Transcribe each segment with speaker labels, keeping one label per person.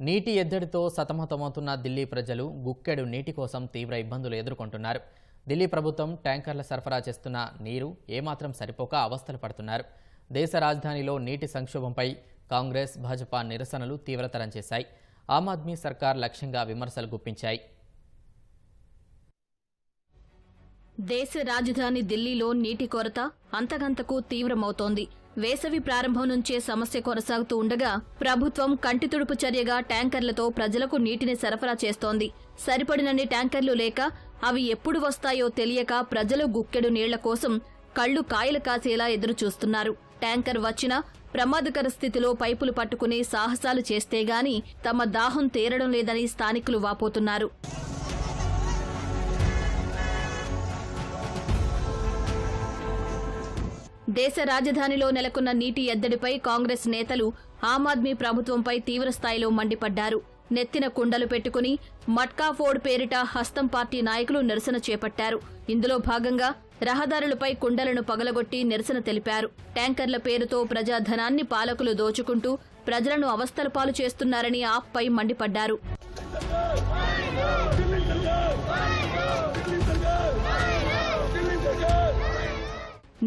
Speaker 1: నీటి ఎద్దడితో సతమతమవుతున్న ఢిల్లీ ప్రజలు గుక్కెడు నీటి కోసం తీవ్ర ఇబ్బందులు ఎదుర్కొంటున్నారు. ఢిల్లీ ప్రభుత్వం ట్యాంకర్ల సరఫరా చేస్తున్న నీరు ఏమాత్రం సరిపోక అవస్థలు పడుతున్నారు. దేశ రాజధానిలో నీటి సంక్షోభంపై కాంగ్రెస్ భాజపా నిరసనలు తీవ్రతరం చేశాయి. ఆమ్ ఆద్మీ సర్కార్ లక్ష్యంగా విమర్శలు గుప్పించాయి.
Speaker 2: దేశ రాజధాని ఢిల్లీలో నీటి కొరత అంతకంతకు తీవ్రమవుతోంది. వేసవి ప్రారంభం నుంచే సమస్య కొనసాగుతూ ఉండగా ప్రభుత్వం కంటితుడుపు చర్యగా ట్యాంకర్లతో ప్రజలకు నీటిని సరఫరా చేస్తోంది. సరిపడినన్ని ట్యాంకర్లు లేక అవి ఎప్పుడు వస్తాయో తెలియక ప్రజలు గుక్కెడు నీళ్ళ కోసం కళ్ళు కాయలు కాసేలా ఎదురుచూస్తున్నారు. ట్యాంకర్ వచ్చినా ప్రమాదకర స్థితిలో పైపులు పట్టుకుని సాహసాలు చేస్తే గాని తమ దాహం తీరడం లేదని స్థానికులు వాపోతున్నారు. దేశ రాజధానిలో నెలకొన్న నీటి ఎద్దడిపై కాంగ్రెస్ నేతలు ఆమ్ ఆద్మీ ప్రభుత్వంపై తీవ్రస్థాయిలో మండిపడ్డారు. నెత్తిన కుండలు పెట్టుకుని మట్కా ఫోడ్ పేరిట హస్తం పార్టీ నాయకులు నిరసన చేపట్టారు. ఇందులో భాగంగా రహదారులపై కుండలను పగలగొట్టి నిరసన తెలిపారు. ట్యాంకర్ల పేరుతో ప్రజాధనాన్ని పాలకులు దోచుకుంటూ ప్రజలను అవస్థల పాలు చేస్తున్నారని ఆప్పై మండిపడ్డారు.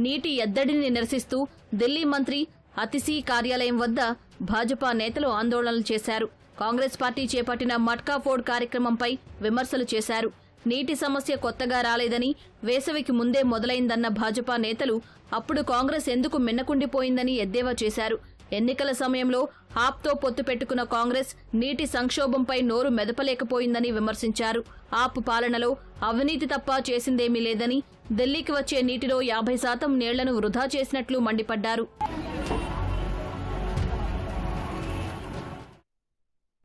Speaker 2: నీటి ఎద్దడిని నిరసిస్తూ ఢిల్లీ మంత్రి అతిసీ కార్యాలయం వద్ద భాజపా నేతలు ఆందోళనలు చేశారు. కాంగ్రెస్ పార్టీ చేపట్టిన మట్కా ఫోర్డ్ కార్యక్రమంపై విమర్శలు చేశారు. నీటి సమస్య కొత్తగా రాలేదని వేసవికి ముందే మొదలైందన్న భాజపా నేతలు అప్పుడు కాంగ్రెస్ ఎందుకు మిన్నకుండిపోయిందని ఎద్దేవా చేశారు. ఎన్నికల సమయంలో ఆప్తో పొత్తు పెట్టుకున్న కాంగ్రెస్ నీటి సంక్షోభంపై నోరు మెదపలేకపోయిందని విమర్శించారు. ఆప్ పాలనలో అవినీతి తప్ప చేసిందేమీ లేదని ఢిల్లీకి వచ్చే నీటిలో యాభై శాతం నీళ్ళను వృధా చేసినట్లు మండిపడ్డారు.